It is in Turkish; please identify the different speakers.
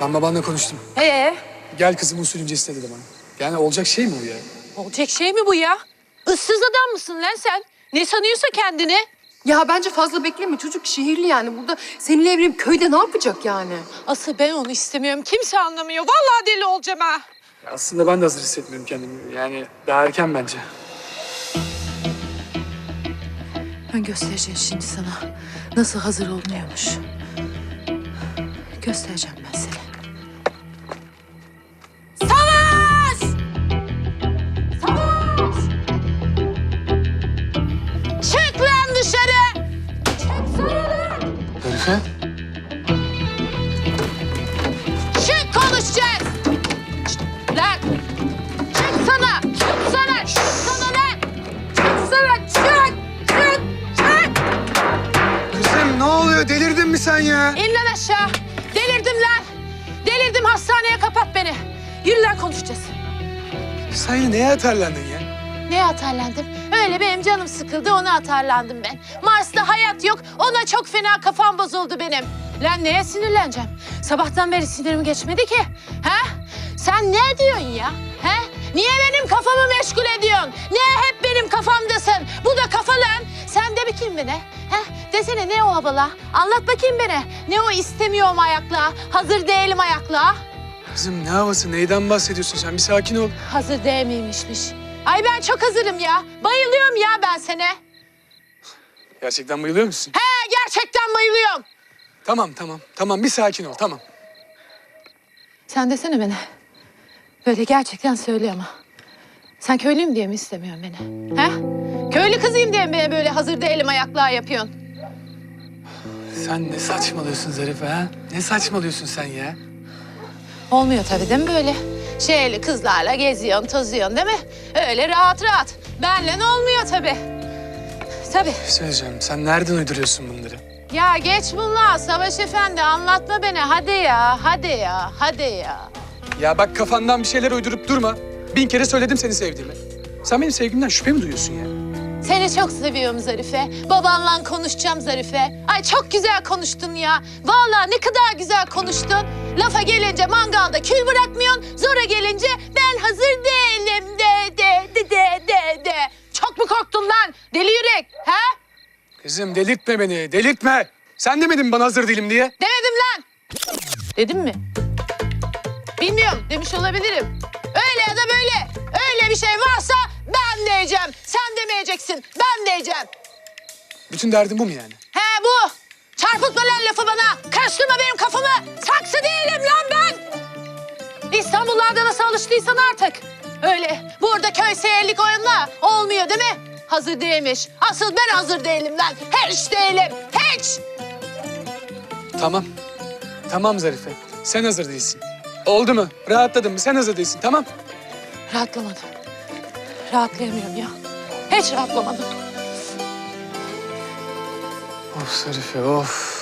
Speaker 1: Ben babanla konuştum.
Speaker 2: Ee,
Speaker 1: Gel kızım usulünce istedi dedi bana. Yani olacak şey mi bu ya?
Speaker 2: olacak şey mi bu ya? Issız adam mısın lan sen? Ne sanıyorsa kendini?
Speaker 3: Ya bence fazla bekleme çocuk şehirli yani burada seninle evlenip köyde ne yapacak yani?
Speaker 2: Asıl ben onu istemiyorum. Kimse anlamıyor. Vallahi deli olacağım ha.
Speaker 1: Aslında ben de hazır hissetmiyorum kendimi. Yani daha erken bence.
Speaker 2: Ben göstereceğim şimdi sana nasıl hazır olunuyormuş. Göstereceğim ben sana.
Speaker 1: Zarife?
Speaker 2: Çık konuşacağız! Çık Lan! Çıksana! Çıksana! Çıksana lan! Çıksana! Çık! Çık! Çık!
Speaker 1: Kızım ne oluyor? Delirdin mi sen ya?
Speaker 2: İn lan aşağı. Delirdim lan. Delirdim hastaneye kapat beni. Yürü lan konuşacağız.
Speaker 1: Sen yine neye atarlandın ya?
Speaker 2: Neye atarlandım? Öyle benim canım sıkıldı ona atarlandım ben. Mars'ta hayat yok ona çok fena kafam bozuldu benim. Lan neye sinirleneceğim? Sabahtan beri sinirim geçmedi ki. Ha? Sen ne diyorsun ya? Ha? Niye benim kafamı meşgul ediyorsun? Niye hep benim kafamdasın? Bu da kafa lan. Sen de bakayım bana. Ha? Desene ne o habala? Anlat bakayım bana. Ne o istemiyorum ayakla? Hazır değilim ayakla.
Speaker 1: Kızım ne havası? Neyden bahsediyorsun sen? Bir sakin ol.
Speaker 2: Hazır değil miymişmiş? Ay ben çok hazırım ya. Bayılıyorum ya ben sana.
Speaker 1: Gerçekten bayılıyor musun?
Speaker 2: He gerçekten bayılıyorum.
Speaker 1: Tamam tamam. Tamam bir sakin ol tamam.
Speaker 2: Sen desene bana. Böyle gerçekten söyle ama. Sen köylüyüm diye mi istemiyorsun beni? He? Köylü kızıyım diye mi böyle hazır değilim ayaklığa yapıyorsun?
Speaker 1: Sen ne saçmalıyorsun Zarife ha? Ne saçmalıyorsun sen ya?
Speaker 2: Olmuyor tabii değil mi böyle? Şeyli kızlarla geziyorsun, tozuyorsun değil mi? Öyle rahat rahat. Benle ne olmuyor tabii. Tabii.
Speaker 1: Söyleyeceğim sen nereden uyduruyorsun bunları?
Speaker 2: Ya geç bunlar Savaş Efendi anlatma beni. Hadi ya, hadi ya, hadi ya.
Speaker 1: Ya bak kafandan bir şeyler uydurup durma. Bin kere söyledim seni sevdiğimi. Sen benim sevgimden şüphe mi duyuyorsun ya?
Speaker 2: Seni çok seviyorum Zarife. Babanla konuşacağım Zarife. Ay çok güzel konuştun ya. Vallahi ne kadar güzel konuştun. Lafa gelince mangalda kül bırakmıyorsun. Zora gelince ben hazır değilim de de de de de de. Çok mu korktun lan? Deli yürek. Ha?
Speaker 1: Kızım delirtme beni, delirtme. Sen demedin mi bana hazır değilim diye.
Speaker 2: Demedim lan. Dedim mi? Bilmiyorum demiş olabilirim. Öyle ya da böyle. Sen demeyeceksin. Ben diyeceğim.
Speaker 1: Bütün derdin bu mu yani?
Speaker 2: He bu. Çarpıtma lan lafı bana. Karıştırma benim kafamı. Saksı değilim lan ben. İstanbullarda nasıl alıştıysan artık. Öyle burada köy seyirlik oyunla olmuyor değil mi? Hazır değilmiş. Asıl ben hazır değilim lan. Hiç değilim. Hiç.
Speaker 1: Tamam. Tamam Zarife. Sen hazır değilsin. Oldu mu? Rahatladın mı? Sen hazır değilsin. Tamam.
Speaker 2: Rahatlamadım. Rahatlayamıyorum ya. Hiç rahatlamadım.
Speaker 1: Of Zarife of.